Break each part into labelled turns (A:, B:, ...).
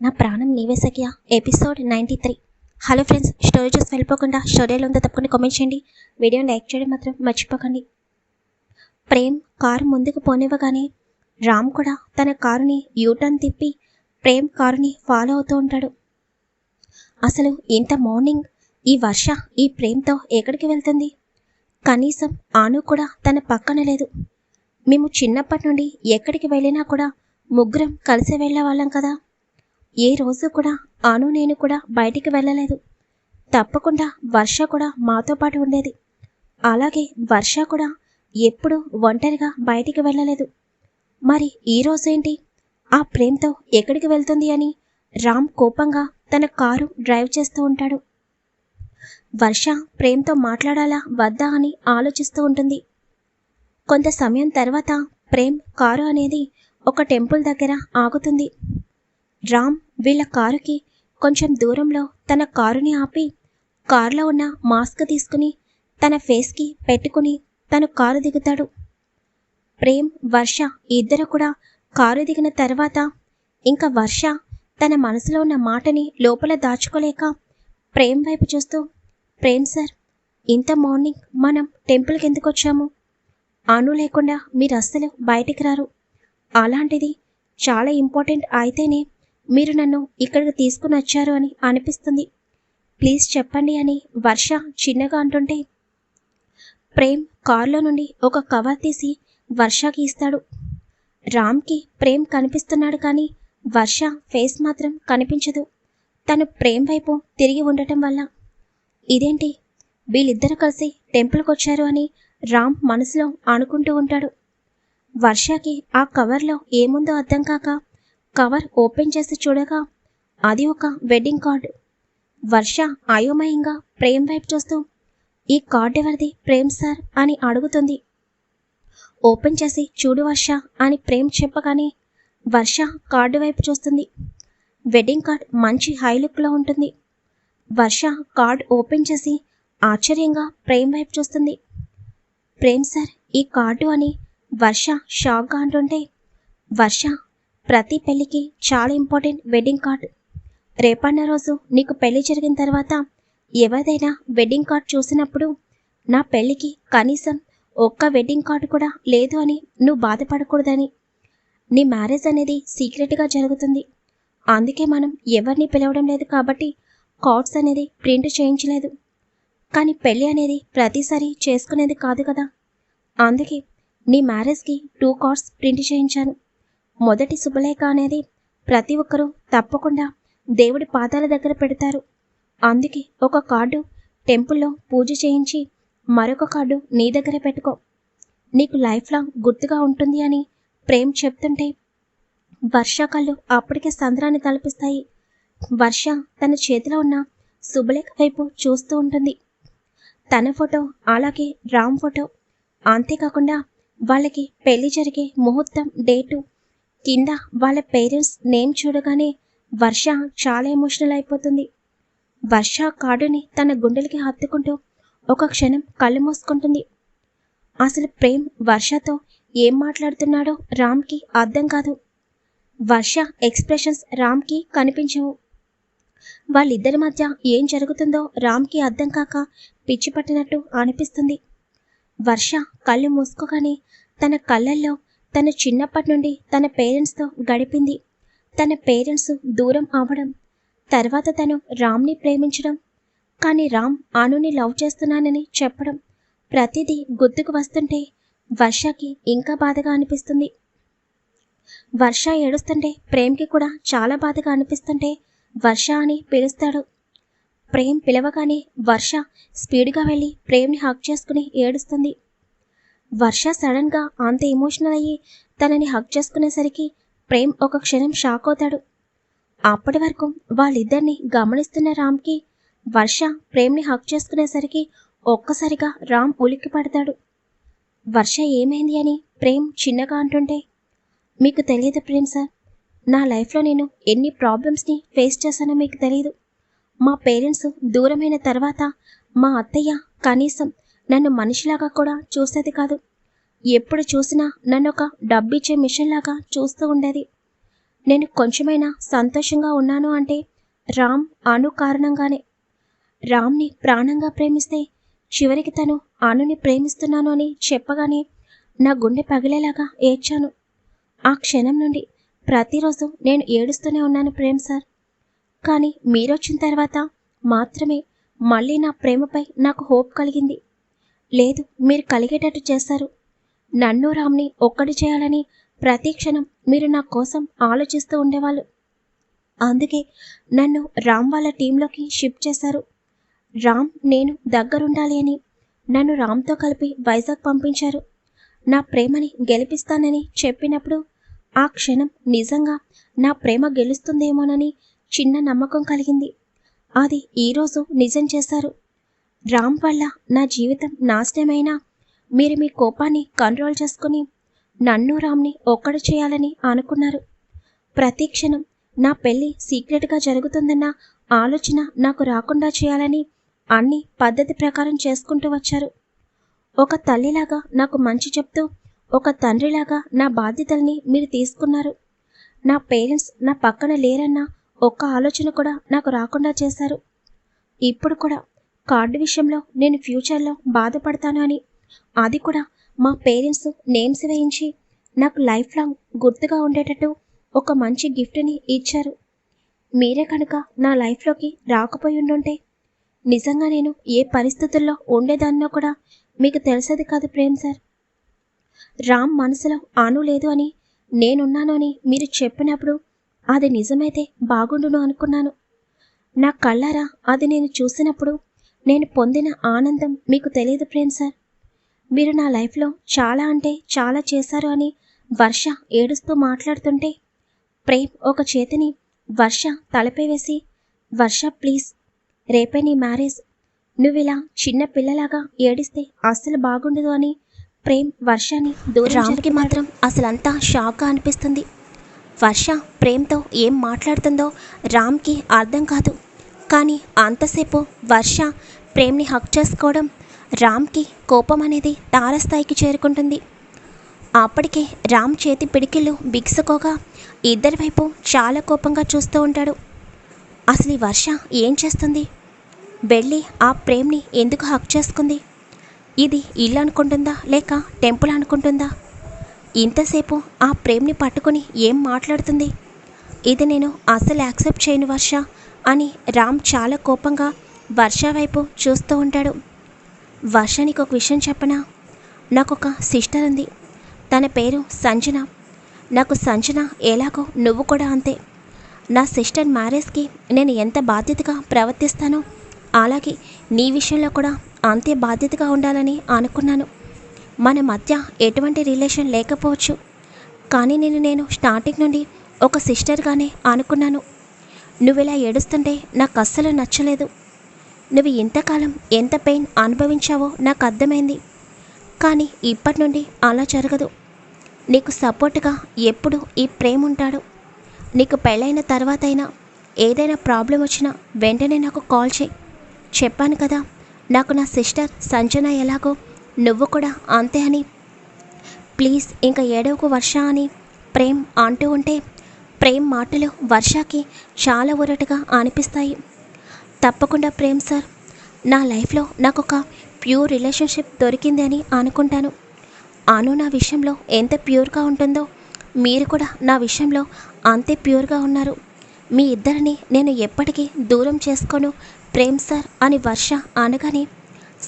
A: నా ప్రాణం నీవే సఖ్య. Episode ninety three. Hello friends story చూసి వెళ్ళిపోకుండా స్టోరీలో ఉందో తప్పకుండా కామెంట్ చేయండి. వీడియోని లైక్ చేయడం మాత్రం మర్చిపోకండి. ప్రేమ్ కారు ముందుకు పోనివ్వగానే రామ్ కూడా తన కారుని యూటర్న్ తిప్పి ప్రేమ్ కారుని ఫాలో అవుతూ ఉంటాడు. అసలు ఇంత మార్నింగ్ ఈ వర్ష ఈ ప్రేమ్తో ఎక్కడికి వెళ్తుంది? కనీసం ఆను కూడా తన పక్కన లేదు. మేము చిన్నప్పటి నుండి ఎక్కడికి వెళ్ళినా కూడా ముగ్గురం కలిసి వెళ్ళేవాళ్ళం కదా. ఏ రోజు కూడా అను నేను కూడా బయటికి వెళ్ళలేదు. తప్పకుండా వర్ష కూడా మాతో పాటు ఉండేది. అలాగే వర్ష కూడా ఎప్పుడూ ఒంటరిగా బయటికి వెళ్ళలేదు. మరి ఈ రోజేంటి? ఆ ప్రేమ్తో ఎక్కడికి వెళ్తుంది అని రామ్ కోపంగా తన కారు డ్రైవ్ చేస్తూ ఉంటాడు. వర్ష ప్రేమ్తో మాట్లాడాలా వద్దా అని ఆలోచిస్తూ ఉంటుంది. కొంత సమయం తర్వాత ప్రేమ్ కారు అనేది ఒక టెంపుల్ దగ్గర ఆగుతుంది. రామ్ వీళ్ళ కారుకి కొంచెం దూరంలో తన కారుని ఆపి కారులో ఉన్న మాస్క్ తీసుకుని తన ఫేస్కి పెట్టుకుని తను కారు దిగుతాడు. ప్రేమ్ వర్ష ఇద్దరు కూడా కారు దిగిన తర్వాత ఇంకా వర్ష తన మనసులో ఉన్న మాటని లోపల దాచుకోలేక ప్రేమ్ వైపు చూస్తూ ప్రేమ్ సార్ ఇంత మార్నింగ్ మనం టెంపుల్కి ఎందుకు వచ్చాము? అను లేకుండా మీరు అస్సలు బయటికి రారు. అలాంటిది చాలా ఇంపార్టెంట్ అయితేనే మీరు నన్ను ఇక్కడికి తీసుకుని వచ్చారు అని అనిపిస్తుంది. ప్లీజ్ చెప్పండి అని వర్ష చిన్నగా అంటుంటే ప్రేమ్ కారులో నుండి ఒక కవర్ తీసి వర్షకి ఇస్తాడు. రామ్కి ప్రేమ్ కనిపిస్తున్నాడు కానీ వర్ష ఫేస్ మాత్రం కనిపించదు. తను ప్రేమ్ వైపు తిరిగి ఉండటం వల్ల. ఇదేంటి? వీళ్ళిద్దరూ కలిసి టెంపుల్కి వచ్చారు అని రామ్ మనసులో అనుకుంటూ ఉంటాడు. వర్షకి ఆ కవర్లో ఏముందో అర్థం కాక కవర్ ఓపెన్ చేసి చూడగా అది ఒక వెడ్డింగ్ కార్డు. వర్ష అయోమయంగా ప్రేమ్ వైపు చూస్తూ ఈ కార్డు ఎవరిది? ప్రేమ్ సార్ అని అడుగుతుంది. ఓపెన్ చేసి చూడు వర్ష అని ప్రేమ్ చెప్పగానే వర్ష కార్డు వైపు చూస్తుంది. వెడ్డింగ్ కార్డ్ మంచి హై లుక్లో ఉంటుంది. వర్ష కార్డ్ ఓపెన్ చేసి ఆశ్చర్యంగా ప్రేమ్ వైపు చూస్తుంది. ప్రేమ్ సార్ ఈ కార్డు అని వర్ష షాక్గా అంటుంటే వర్ష ప్రతి పెళ్ళికి చాలా ఇంపార్టెంట్ వెడ్డింగ్ కార్డ్. రేపన్న రోజు నీకు పెళ్ళి జరిగిన తర్వాత ఎవరైనా వెడ్డింగ్ కార్డ్ చూసినప్పుడు నా పెళ్ళికి కనీసం ఒక్క వెడ్డింగ్ కార్డు కూడా లేదు అని నువ్వు బాధపడకూడదని. నీ మ్యారేజ్ అనేది సీక్రెట్గా జరుగుతుంది. అందుకే మనం ఎవరిని పిలవడం లేదు కాబట్టి కార్డ్స్ అనేది ప్రింట్ చేయించలేదు. కానీ పెళ్ళి అనేది ప్రతిసారి చేసుకునేది కాదు కదా. అందుకే నీ మ్యారేజ్కి టూ కార్డ్స్ ప్రింట్ చేయించాను. మొదటి శుభలేఖ అనేది ప్రతి ఒక్కరూ తప్పకుండా దేవుడి పాదాల దగ్గర పెడతారు. అందుకే ఒక కార్డు టెంపుల్లో పూజ చేయించి మరొక కార్డు నీ దగ్గర పెట్టుకో. నీకు లైఫ్ లాంగ్ గుర్తుగా ఉంటుంది అని ప్రేమ్ చెప్తుంటే వర్షాకాలు అప్పటికే సంద్రాన్ని తలపిస్తాయి. వర్ష తన చేతిలో ఉన్న శుభలేఖ వైపు చూస్తూ ఉంటుంది. తన ఫోటో అలాగే రామ్ ఫోటో. అంతేకాకుండా వాళ్ళకి పెళ్ళి జరిగే ముహూర్తం డేటు కింద వాళ్ళ పేరెంట్స్ నేమ్ చూడగానే వర్ష చాలా ఎమోషనల్ అయిపోతుంది. వర్ష కార్డుని తన గుండెలకి హత్తుకుంటూ ఒక క్షణం కళ్ళు మూసుకుంటుంది. అసలు ప్రేమ్ వర్షతో ఏం మాట్లాడుతున్నాడో రామ్కి అర్థం కాదు. వర్ష ఎక్స్ప్రెషన్స్ రామ్కి కనిపించవు. వాళ్ళిద్దరి మధ్య ఏం జరుగుతుందో రామ్కి అర్థం కాక పిచ్చి పట్టినట్టు అనిపిస్తుంది. వర్ష కళ్ళు మూసుకోగానే తన కళ్ళల్లో తన చిన్నప్పటి నుండి తన పేరెంట్స్తో గడిపింది. తన పేరెంట్స్ దూరం అవ్వడం తర్వాత తను రామ్ని ప్రేమించడం కానీ రామ్ అనుని లవ్ చేస్తున్నానని చెప్పడం ప్రతిదీ గుర్తుకు వస్తుంటే వర్షకి ఇంకా బాధగా అనిపిస్తుంది. వర్ష ఏడుస్తుంటే ప్రేమ్కి కూడా చాలా బాధగా అనిపిస్తుంటే వర్ష అని పిలుస్తాడు. ప్రేమ్ పిలవగానే వర్ష స్పీడ్గా వెళ్ళి ప్రేమ్ని హక్ చేసుకుని ఏడుస్తుంది. వర్ష సడన్గా అంత ఎమోషనల్ అయ్యి తనని హక్ చేసుకునేసరికి ప్రేమ్ ఒక క్షణం షాక్ అవుతాడు. అప్పటి వరకు వాళ్ళిద్దరిని గమనిస్తున్న రామ్కి వర్ష ప్రేమ్ని హక్ చేసుకునేసరికి ఒక్కసారిగా రామ్ ఉలిక్కి పడతాడు. వర్ష ఏమైంది అని ప్రేమ్ చిన్నగా అంటుంటే మీకు తెలియదు ప్రేమ్ సార్ నా లైఫ్లో నేను ఎన్ని ప్రాబ్లమ్స్ని ఫేస్ చేశానో మీకు తెలియదు మా పేరెంట్స్ దూరమైన తర్వాత మా అత్తయ్య కనీసం నన్ను మనిషిలాగా కూడా చూసేది కాదు. ఎప్పుడు చూసినా నన్ను ఒక డబ్బిచ్చే మిషన్ లాగా చూస్తూ ఉండేది. నేను కొంచెమైనా సంతోషంగా ఉన్నాను అంటే రామ్ అను కారణంగానే. రామ్ని ప్రాణంగా ప్రేమిస్తే చివరికి తను అనుని ప్రేమిస్తున్నాను అని చెప్పగానే నా గుండె పగిలేలాగా ఏడ్చాను. ఆ క్షణం నుండి ప్రతిరోజు నేను ఏడుస్తూనే ఉన్నాను ప్రేమ్ సార్. కానీ మీరొచ్చిన తర్వాత మాత్రమే మళ్ళీ నా ప్రేమపై నాకు హోప్ కలిగింది. లేదు మీరు కలిగేటట్టు చేశారు నన్ను రామ్ని ఒక్కటి చేయాలని ప్రతి క్షణం మీరు నా కోసం ఆలోచిస్తూ ఉండేవాళ్ళు. అందుకే నన్ను రామ్ వాళ్ళ టీంలోకి షిఫ్ట్ చేశారు. రామ్ నేను దగ్గరుండాలి అని నన్ను రామ్తో కలిపి వైజాగ్ పంపించారు. నా ప్రేమని గెలిపిస్తానని చెప్పినప్పుడు ఆ క్షణం నిజంగా నా ప్రేమ గెలుస్తుందేమోనని చిన్న నమ్మకం కలిగింది. అది ఈరోజు నిజం చేశారు. రామ్ వల్ల నా జీవితం నాశనమైనా? మీరు మీ కోపాన్ని కంట్రోల్ చేసుకుని నన్ను రామ్ని ఒక్కడు చేయాలని అనుకున్నారు. ప్రతి క్షణం నా పెళ్ళి సీక్రెట్గా జరుగుతుందన్న ఆలోచన నాకు రాకుండా చేయాలని అన్ని పద్ధతి ప్రకారం చేసుకుంటూ వచ్చారు. ఒక తల్లిలాగా నాకు మంచి చెప్తూ ఒక తండ్రిలాగా నా బాధ్యతల్ని మీరు తీసుకున్నారు. నా పేరెంట్స్ నా పక్కన లేరన్న ఒక్క ఆలోచన కూడా నాకు రాకుండా చేశారు. ఇప్పుడు కూడా కార్డు విషయంలో నేను ఫ్యూచర్లో బాధపడతాను అని. అది కూడా మా పేరెంట్స్ నేమ్స్ వేయించి నాకు లైఫ్ లాంగ్ గుర్తుగా ఉండేటట్టు ఒక మంచి గిఫ్ట్ని ఇచ్చారు. మీరే కనుక నా లైఫ్లోకి రాకపోయి ఉండుంటే నిజంగా నేను ఏ పరిస్థితుల్లో ఉండేదాన్నో కూడా మీకు తెలిసేది కాదు ప్రేమ్ సార్. రామ్ మనసులో ఆను లేదు అని నేనున్నాను అని మీరు చెప్పినప్పుడు అది నిజమైతే బాగుండును అనుకున్నాను. నా కళ్ళారా అది నేను చూసినప్పుడు నేను పొందిన ఆనందం మీకు తెలియదు ప్రేమ్ సార్. మీరు నా లైఫ్లో చాలా అంటే చాలా చేశారు అని వర్ష ఏడుస్తూ మాట్లాడుతుంటే ప్రేమ్ ఒక చేతిని వర్ష తలపై వేసి వర్ష ప్లీజ్ రేపే నీ మ్యారేజ్. నువ్విలా చిన్న పిల్లలాగా ఏడిస్తే అస్సలు బాగుండదు అని ప్రేమ్ వర్షని రామ్కి మాత్రం అసలంతా షాక్గా అనిపిస్తుంది. వర్ష ప్రేమ్తో ఏం మాట్లాడుతుందో రామ్కి అర్థం కాదు. కానీ అంతసేపు వర్ష ప్రేమ్ని హక్ చేసుకోవడం రామ్కి కోపం అనేది తారస్థాయికి చేరుకుంటుంది. అప్పటికే రామ్ చేతి పిడికిళ్ళు బిగుసుకోగా ఇద్దరి వైపు చాలా కోపంగా చూస్తూ ఉంటాడు. అసలు ఈ వర్ష ఏం చేస్తుంది? వెళ్ళి ఆ ప్రేమ్ని ఎందుకు హక్ చేసుకుంది? ఇది ఇల్లు అనుకుంటుందా లేక టెంపుల్ అనుకుంటుందా? ఇంతసేపు ఆ ప్రేమ్ని పట్టుకుని ఏం మాట్లాడుతుంది? ఇది నేను అసలు యాక్సెప్ట్ చేయను వర్ష అని రామ్ చాలా కోపంగా వర్ష వైపు చూస్తూ ఉంటాడు. వర్షానికి ఒక విషయం చెప్పనా? నాకు ఒక సిస్టర్ ఉంది. తన పేరు సంజన. నాకు సంజన ఎలాగో నువ్వు కూడా అంతే. నా సిస్టర్ మ్యారేజ్కి నేను ఎంత బాధ్యతగా ప్రవర్తిస్తానో అలాగే నీ విషయంలో కూడా అంతే బాధ్యతగా ఉండాలని అనుకున్నాను. మన మధ్య ఎటువంటి రిలేషన్ లేకపోవచ్చు. కానీ నేను నేను స్టార్టింగ్ నుండి ఒక సిస్టర్గానే అనుకున్నాను. నువ్వు ఇలా ఏడుస్తుంటే నాకు అస్సలు నచ్చలేదు. నువ్వు ఇంతకాలం ఎంత పెయిన్ అనుభవించావో నాకు అర్థమైంది. కానీ ఇప్పటి నుండి అలా జరగదు. నీకు సపోర్ట్గా ఎప్పుడు ఈ ప్రేమ ఉంటాడు. నీకు పెళ్ళైన తర్వాత అయినా ఏదైనా ప్రాబ్లం వచ్చినా వెంటనే నాకు కాల్ చేయి. చెప్పాను కదా నాకు నా సిస్టర్ సంజన ఎలాగో నువ్వు కూడా అంతే అని. ప్లీజ్ ఇంకా ఏడవకు వర్ష అని ప్రేమ్ అంటూ ఉంటే ప్రేమ్ మాటలు వర్షకి చాలా ఊరటగా అనిపిస్తాయి. తప్పకుండా ప్రేమ్ సార్. నా లైఫ్లో నాకు ఒక ప్యూర్ రిలేషన్షిప్ దొరికింది అని అనుకుంటాను. అను నా విషయంలో ఎంత ప్యూర్గా ఉంటుందో మీరు కూడా నా విషయంలో అంతే ప్యూర్గా ఉన్నారు. మీ ఇద్దరిని నేను ఎప్పటికీ దూరం చేసుకోను ప్రేమ్ సార్ అని వర్ష అనగానే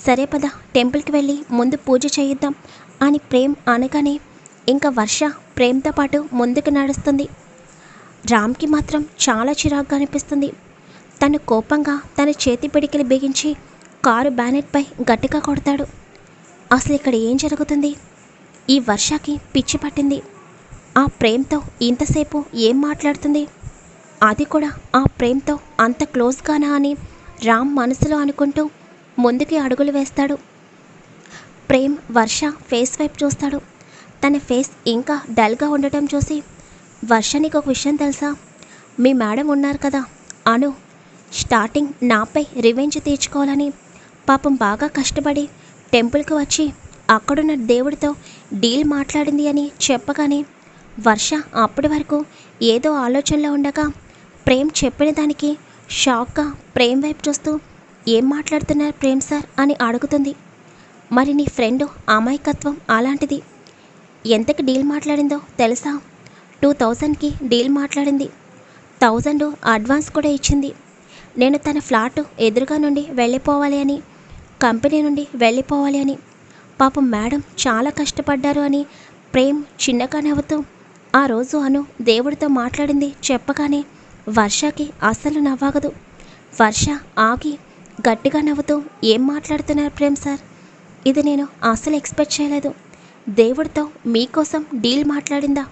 A: సరే పద టెంపుల్కి వెళ్ళి ముందు పూజ చేయిద్దాం అని ప్రేమ్ అనగానే ఇంకా వర్ష ప్రేమ్తో పాటు ముందుకు నడుస్తుంది. రామ్కి మాత్రం చాలా చిరాగ్గా అనిపిస్తుంది. తను కోపంగా తన చేతి పిడికిలి బిగించి కారు బ్యానెట్పై గట్టిగా కొడతాడు. అసలు ఇక్కడ ఏం జరుగుతుంది? ఈ వర్షాకి పిచ్చి పట్టింది. ఆ ప్రేమ్తో ఇంతసేపు ఏం మాట్లాడుతుంది? అది కూడా ఆ ప్రేమ్తో అంత క్లోజ్గానా అని రామ్ మనసులో అనుకుంటూ ముందుకి అడుగులు వేస్తాడు. ప్రేమ్ వర్ష ఫేస్ వైపు చూస్తాడు. తన ఫేస్ ఇంకా డల్గా ఉండటం చూసి వర్ష నీకు ఒక విషయం తెలుసా? మీ మేడం ఉన్నారు కదా అను స్టార్టింగ్ నాపై రివెంజ్ తీర్చుకోవాలని పాపం బాగా కష్టపడి టెంపుల్కి వచ్చి అక్కడున్న దేవుడితో డీల్ మాట్లాడింది అని చెప్పగానే వర్ష అప్పటి వరకు ఏదో ఆలోచనలో ఉండగా ప్రేమ్ చెప్పిన దానికి షాక్గా ప్రేమ్ వైపు చూస్తూ ఏం మాట్లాడుతున్నారు ప్రేమ్ సార్? అని అడుగుతుంది. మరి నీ ఫ్రెండ్ అమాయకత్వం అలాంటిది. ఎంతకి డీల్ మాట్లాడిందో తెలుసా? టూ థౌజండ్కి డీల్ మాట్లాడింది. థౌజండ్ అడ్వాన్స్ కూడా ఇచ్చింది. నేను తన ఫ్లాట్ ఎదురుగా నుండి వెళ్ళిపోవాలి అని కంపెనీ నుండి వెళ్ళిపోవాలి అని. పాపం మేడం చాలా కష్టపడ్డారు అని ప్రేమ్ చిన్నగా నవ్వుతూ ఆ రోజు అను దేవుడితో మాట్లాడింది చెప్పగానే వర్షకి అస్సలు నవ్వాగదు. వర్ష ఆగి గట్టిగా నవ్వుతూ ఏం మాట్లాడుతున్నారు ప్రేమ్ సార్? ఇది నేను అస్సలు ఎక్స్పెక్ట్ చేయలేదు. దేవుడితో మీకోసం డీల్ మాట్లాడిందా?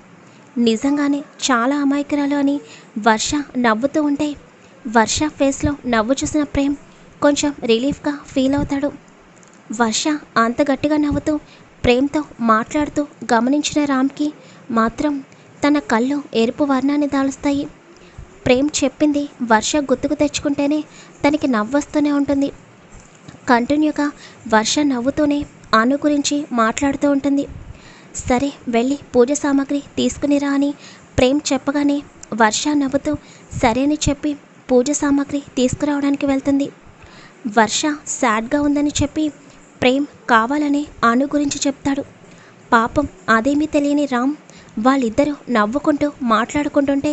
A: నిజంగానే చాలా అమాయకురాలు అని వర్ష నవ్వుతూ ఉంటే వర్ష ఫేస్లో నవ్వు చూసిన ప్రేమ్ కొంచెం రిలీఫ్గా ఫీల్ అవుతాడు. వర్ష అంత గట్టిగా నవ్వుతూ ప్రేమ్తో మాట్లాడుతూ గమనించిన రామ్కి మాత్రం తన కళ్ళు ఎరుపు వర్ణాన్ని దాలుస్తాయి. ప్రేమ్ చెప్పింది వర్ష గుర్తుకు తెచ్చుకుంటేనే తనకి నవ్వొస్తూనే ఉంటుంది. కంటిన్యూగా వర్ష నవ్వుతూనే అను గురించి మాట్లాడుతూ ఉంటుంది. సరే వెళ్ళి పూజ సామాగ్రి తీసుకునిరా అని ప్రేమ్ చెప్పగానే వర్ష నవ్వుతూ సరే అని చెప్పి పూజ సామాగ్రి తీసుకురావడానికి వెళ్తుంది. వర్ష సాడ్గా ఉందని చెప్పి ప్రేమ్ కావాలనే అను గురించి చెప్తాడు. పాపం అదేమీ తెలియని రామ్ వాళ్ళిద్దరూ నవ్వుకుంటూ మాట్లాడుకుంటుంటే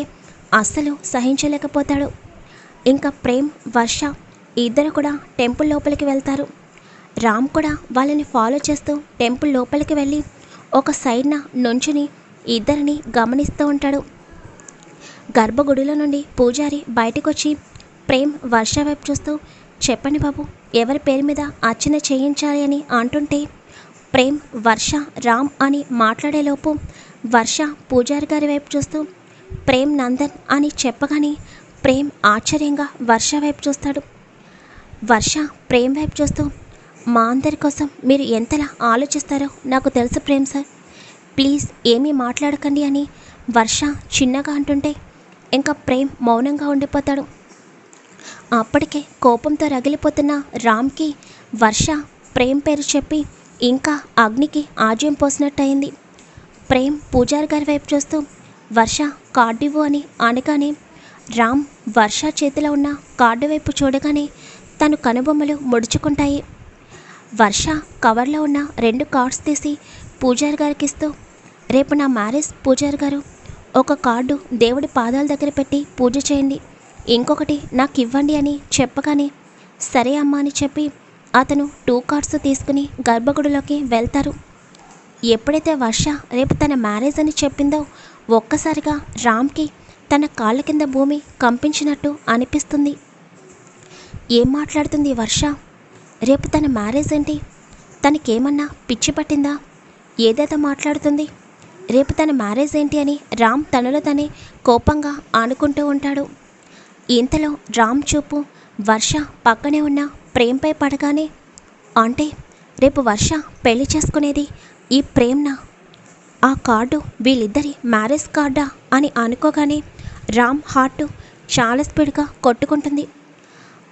A: అస్సలు సహించలేకపోతాడు. ఇంకా ప్రేమ్ వర్ష ఇద్దరు కూడా టెంపుల్ లోపలికి వెళ్తారు. రామ్ కూడా వాళ్ళని ఫాలో చేస్తూ టెంపుల్ లోపలికి వెళ్ళి ఒక సైడ్న నుంచుని ఇద్దరిని గమనిస్తూ ఉంటాడు. గర్భగుడిలో నుండి పూజారి బయటకొచ్చి ప్రేమ్ వర్ష వైపు చూస్తూ చెప్పండి బాబు ఎవరి పేరు మీద అర్చన చేయించాలి అని అంటుంటే ప్రేమ్ వర్ష రామ్ అని మాట్లాడేలోపు వర్ష పూజారి గారి వైపు చూస్తూ ప్రేమ్ నందన్ అని చెప్పగానే ప్రేమ్ ఆశ్చర్యంగా వర్ష వైపు చూస్తాడు. వర్ష ప్రేమ్ వైపు చూస్తూ మా అందరి కోసం మీరు ఎంతలా ఆలోచిస్తారో నాకు తెలుసు ప్రేమ్ సార్. ప్లీజ్ ఏమీ మాట్లాడకండి అని వర్ష చిన్నగా అంటుంటే ఇంకా ప్రేమ్ మౌనంగా ఉండిపోతాడు. అప్పటికే కోపంతో రగిలిపోతున్న రామ్కి వర్ష ప్రేమ్ పేరు చెప్పి ఇంకా అగ్నికి ఆజ్యం పోసినట్టయింది. ప్రేమ్ పూజారి గారి వైపు చూస్తూ వర్ష కార్డు ఇవ్వు అని అనగానే రామ్ వర్ష చేతిలో ఉన్న కార్డు వైపు చూడగానే తను కనుబొమ్మలు ముడుచుకుంటాయి. వర్ష కవర్లో ఉన్న రెండు కార్డ్స్ తీసి పూజారి గారికి ఇస్తూ రేపు నా మ్యారేజ్ పూజారి గారు ఒక కార్డు దేవుడి పాదాల దగ్గర పెట్టి పూజ చేయండి. ఇంకొకటి నాకు ఇవ్వండి అని చెప్పగానే సరే అమ్మా అని చెప్పి అతను టూ కార్డ్స్ తీసుకుని గర్భగుడిలోకి వెళ్తారు. ఎప్పుడైతే వర్ష రేపు తన మ్యారేజ్ అని చెప్పిందో ఒక్కసారిగా రామ్కి తన కాళ్ళ కింద భూమి కంపించినట్టు అనిపిస్తుంది. ఏం మాట్లాడుతుంది వర్ష? రేపు తన మ్యారేజ్ ఏంటి? తనకేమన్నా పిచ్చి పట్టిందా? ఏదేదో మాట్లాడుతుంది. రేపు తన మ్యారేజ్ ఏంటి అని రామ్ తనలో తనే కోపంగా ఆనుకుంటూ ఉంటాడు. ఇంతలో రామ్ చూపు వర్ష పక్కనే ఉన్న ప్రేమ్పై పడగానే అంటే రేపు వర్ష పెళ్ళి చేసుకునేది ఈ ప్రేమ్నా? ఆ కార్డు వీళ్ళిద్దరి మ్యారేజ్ కార్డా? అని అనుకోగానే రామ్ హార్ట్ చాలా స్పీడ్గా కొట్టుకుంటుంది.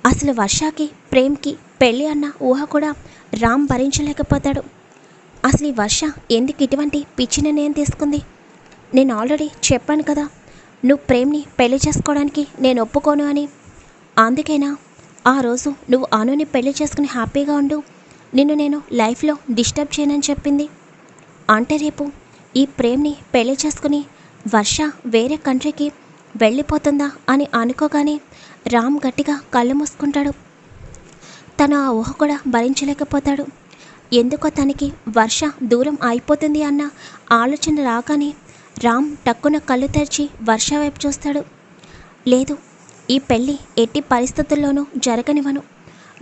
A: అసలు వర్షకి ప్రేమ్కి పెళ్ళి అన్న ఊహ కూడా రామ్ భరించలేకపోతాడు. అసలు ఈ వర్ష ఎందుకు ఇటువంటి పిచ్చి నిర్ణయం తీసుకుంది? నేను ఆల్రెడీ చెప్పాను కదా నువ్వు ప్రేమ్ని పెళ్ళి చేసుకోవడానికి నేను ఒప్పుకోను అని. అందుకైనా? ఆ రోజు నువ్వు అనుని పెళ్ళి చేసుకుని హ్యాపీగా ఉండు. నిన్ను నేను లైఫ్లో డిస్టర్బ్ చేయనని చెప్పింది. అంటే రేపు ఈ ప్రేమ్ని పెళ్ళి చేసుకుని వర్ష వేరే కంట్రీకి వెళ్ళిపోతుందా అని అనుకోగానే రామ్ గట్టిగా కళ్ళు మూసుకుంటాడు. తను ఆ ఊహ కూడా భరించలేకపోతాడు. ఎందుకో తనకి వర్ష దూరం అయిపోతుంది అన్న ఆలోచన రాగానే రామ్ టక్కున కళ్ళు తెరిచి వర్ష వైపు చూస్తాడు. లేదు ఈ పెళ్ళి ఎట్టి పరిస్థితుల్లోనూ జరగనివ్వను.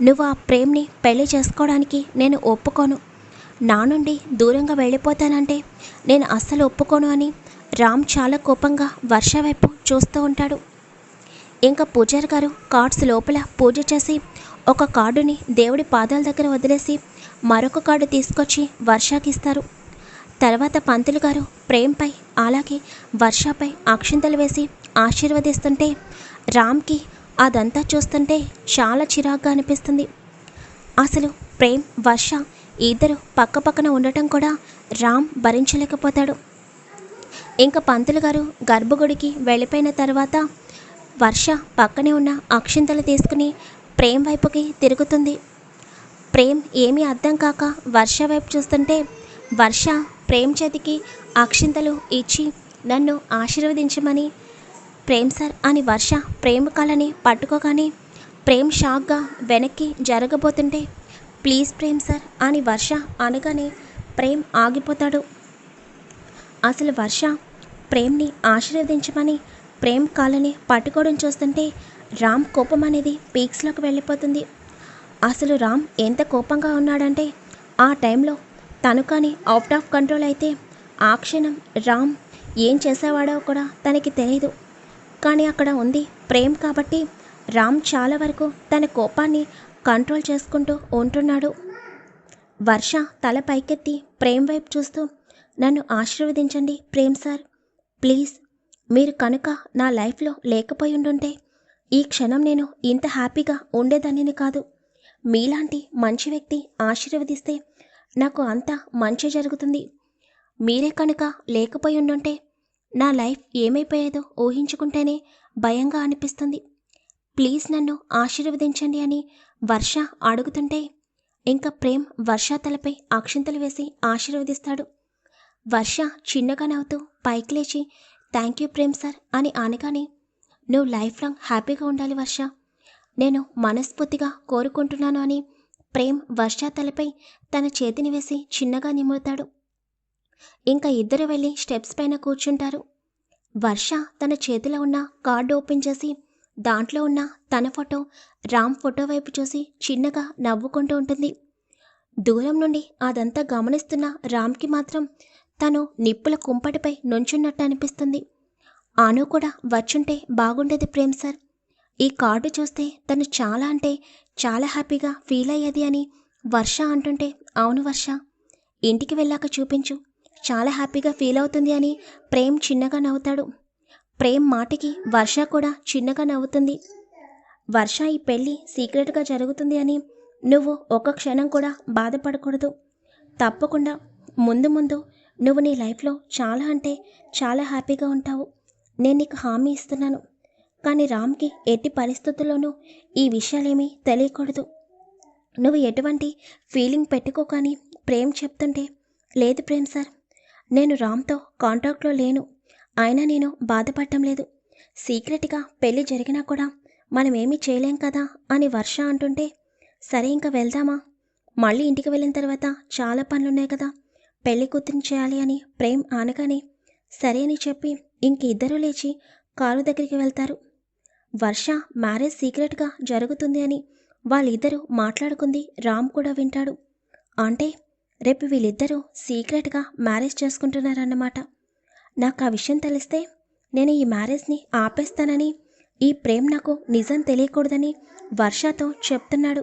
A: నువ్వు ఆ ప్రేమ్ని పెళ్ళి చేసుకోవడానికి నేను ఒప్పుకోను. నా నుండి దూరంగా వెళ్ళిపోతానంటే నేను అస్సలు ఒప్పుకోను అని రామ్ చాలా కోపంగా వర్ష వైపు చూస్తూ ఉంటాడు. ఇంకా పూజారి గారు కార్డ్స్ లోపల పూజ చేసి ఒక కార్డుని దేవుడి పాదాల దగ్గర వదిలేసి మరొక కార్డు తీసుకొచ్చి వర్షాకి ఇస్తారు. తర్వాత పంతులు గారు ప్రేమ్పై అలాగే వర్షపై అక్షింతలు వేసి ఆశీర్వదిస్తుంటే రామ్కి అదంతా చూస్తుంటే చాలా చిరాగ్గా అనిపిస్తుంది. అసలు ప్రేమ్ వర్ష ఇద్దరు పక్కపక్కన ఉండటం కూడా రామ్ భరించలేకపోతాడు. ఇంకా పంతులు గారు గర్భగుడికి వెళ్ళిపోయిన తర్వాత వర్ష పక్కనే ఉన్న అక్షింతలు తీసుకుని ప్రేమ్ వైపుకి తిరుగుతుంది. ప్రేమ్ ఏమీ అర్థం కాక వర్ష వైపు చూస్తుంటే వర్ష ప్రేమ్ చేతికి అక్షింతలు ఇచ్చి నన్ను ఆశీర్వదించమని ప్రేమ్ సార్ అని వర్ష ప్రేమ కళని పట్టుకోగానే ప్రేమ్ షాక్గా వెనక్కి జరగబోతుంటే ప్లీజ్ ప్రేమ్ సార్ అని వర్ష అనగానే ప్రేమ్ ఆగిపోతాడు. అసలు వర్ష ప్రేమ్ని ఆశీర్వదించమని ప్రేమ్ కాలని పట్టుకోవడం చూస్తుంటే రామ్ కోపం అనేది పీక్స్లోకి వెళ్ళిపోతుంది. అసలు రామ్ ఎంత కోపంగా ఉన్నాడంటే ఆ టైంలో తను కానీ అవుట్ ఆఫ్ కంట్రోల్ అయితే ఆ క్షణం రామ్ ఏం చేసేవాడో కూడా తనకి తెలియదు కానీ అక్కడ ఉంది ప్రేమ్ కాబట్టి రామ్ చాలా వరకు తన కోపాన్ని కంట్రోల్ చేసుకుంటూ ఉంటున్నాడు. వర్ష తల పైకెత్తి ప్రేమ్ వైపు చూస్తూ నన్ను ఆశీర్వదించండి ప్రేమ్ సార్. ప్లీజ్ మీరు కనుక నా లైఫ్లో లేకపోయి ఉండుంటే ఈ క్షణం నేను ఇంత హ్యాపీగా ఉండేదాన్ని కాదు. మీలాంటి మంచి వ్యక్తి ఆశీర్వదిస్తే నాకు అంత మంచి జరుగుతుంది. మీరే కనుక లేకపోయి ఉండుంటే నా లైఫ్ ఏమైపోయేదో ఊహించుకుంటేనే భయంగా అనిపిస్తుంది. ప్లీజ్ నన్ను ఆశీర్వదించండి అని వర్ష అడుగుతుంటే ఇంకా ప్రేమ్ వర్ష తలపై అక్షింతలు వేసి ఆశీర్వదిస్తాడు. వర్ష చిన్నగా నవ్వుతూ పైకి లేచి థ్యాంక్ యూ ప్రేమ్ సార్ అని అనగానే నువ్వు లైఫ్ లాంగ్ హ్యాపీగా ఉండాలి వర్ష. నేను మనస్ఫూర్తిగా కోరుకుంటున్నాను అని ప్రేమ్ వర్ష తలపై తన చేతిని వేసి చిన్నగా నిమ్ముతాడు ఇంకా ఇద్దరు వెళ్ళి స్టెప్స్ పైన కూర్చుంటారు. వర్ష తన చేతిలో ఉన్న కార్డు ఓపెన్ చేసి దాంట్లో ఉన్న తన ఫోటో రామ్ ఫోటో వైపు చూసి చిన్నగా నవ్వుకుంటూ ఉంటుంది. దూరం నుండి అదంతా గమనిస్తున్న రామ్కి మాత్రం తను నిప్పుల కుంపటిపై నుంచున్నట్టు అనిపిస్తుంది. ఆను కూడా వచ్చుంటే బాగుండేది ప్రేమ్ సార్. ఈ కార్డు చూస్తే తను చాలా అంటే చాలా హ్యాపీగా ఫీల్ అయ్యేది అని వర్ష అంటుంటే అవును వర్ష ఇంటికి వెళ్ళాక చూపించు. చాలా హ్యాపీగా ఫీల్ అవుతుంది అని ప్రేమ్ చిన్నగా నవ్వుతాడు. ప్రేమ్ మాటకి వర్ష కూడా చిన్నగా నవ్వుతుంది. వర్ష ఈ పెళ్ళి సీక్రెట్గా జరుగుతుంది అని నువ్వు ఒక క్షణం కూడా బాధపడకూడదు. తప్పకుండా ముందు ముందు నువ్వు నీ లైఫ్లో చాలా అంటే చాలా హ్యాపీగా ఉంటావు. నేను నీకు హామీ ఇస్తున్నాను. కానీ రామ్కి ఎట్టి పరిస్థితుల్లోనూ ఈ విషయాలేమీ తెలియకూడదు. నువ్వు ఎటువంటి ఫీలింగ్ పెట్టుకోకని ప్రేమ్ చెప్తుంటే లేదు ప్రేమ్ సార్ నేను రామ్తో కాంటాక్ట్లో లేను. అయినా నేను బాధపడటం లేదు. సీక్రెట్గా పెళ్ళి జరిగినా కూడా మనం చేయలేం కదా అని వర్ష అంటుంటే సరే ఇంకా వెళ్దామా? మళ్ళీ ఇంటికి వెళ్ళిన తర్వాత చాలా పనులున్నాయి కదా. పెళ్ళి కూతురిని చేయాలి అని ప్రేమ్ అనగానే సరే అని చెప్పి ఇంక ఇద్దరూ లేచి కారు దగ్గరికి వెళ్తారు. వర్ష మ్యారేజ్ సీక్రెట్గా జరుగుతుంది అని వాళ్ళిద్దరూ మాట్లాడుకుంది రామ్ కూడా వింటాడు. అంటే రేపు వీళ్ళిద్దరూ సీక్రెట్గా మ్యారేజ్ చేసుకుంటున్నారన్నమాట. నాకు ఆ విషయం తెలిస్తే నేను ఈ మ్యారేజ్ని ఆపేస్తానని ఈ ప్రేమ్ నాకు నిజం తెలియకూడదని వర్షతో చెప్తున్నాడు.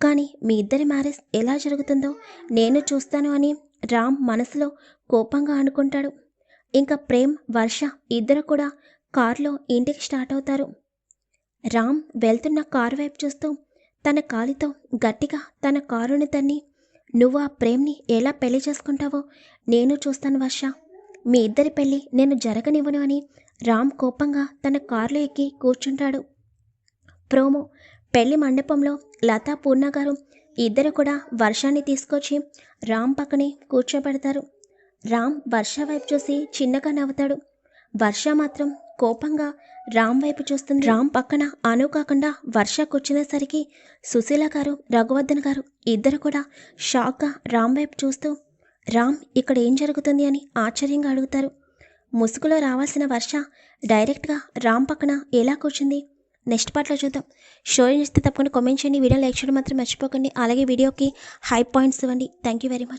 A: కానీ మీ ఇద్దరి మ్యారేజ్ ఎలా జరుగుతుందో నేను చూస్తాను అని రామ్ మనసులో కోపంగా అనుకుంటాడు. ఇంకా ప్రేమ్ వర్ష ఇద్దరు కూడా కారులో ఇంటికి స్టార్ట్ అవుతారు. రామ్ వెళ్తున్న కారు వైపు చూస్తూ తన కాలితో గట్టిగా తన కారుని తన్ని నువ్వు ఆ ప్రేమ్ని ఎలా పెళ్ళి చేసుకుంటావో నేను చూస్తాను వర్ష. మీ ఇద్దరి పెళ్ళి నేను జరగనివ్వను అని రామ్ కోపంగా తన కారులో ఎక్కి కూర్చుంటాడు. ప్రోమో పెళ్ళి మండపంలో లతా పూర్ణ గారు ఇద్దరు కూడా వర్షాన్ని తీసుకొచ్చి రామ్ పక్కనే కూర్చోబెడతారు. రామ్ వర్ష వైపు చూసి చిన్నగా నవ్వుతాడు. వర్ష మాత్రం కోపంగా రామ్ వైపు చూస్తుంది. రామ్ పక్కన అను కాకుండా వర్ష కూర్చునేసరికి సుశీల గారు రఘువర్ధన్ గారు ఇద్దరు కూడా షాక్గా రామ్ వైపు చూస్తూ రామ్ ఇక్కడ ఏం జరుగుతుంది? అని ఆశ్చర్యంగా అడుగుతారు. ముసుగులో రావాల్సిన వర్ష డైరెక్ట్గా రామ్ పక్కన ఎలా కూర్చుంది? నెక్స్ట్ పార్ట్లో చూద్దాం. షో చేస్తే తప్పకుండా కామెంట్ చేయండి. వీడియో లైక్ చేయడం మాత్రం మర్చిపోకండి. అలాగే వీడియోకి హై పాయింట్స్ ఇవ్వండి. Thank you very much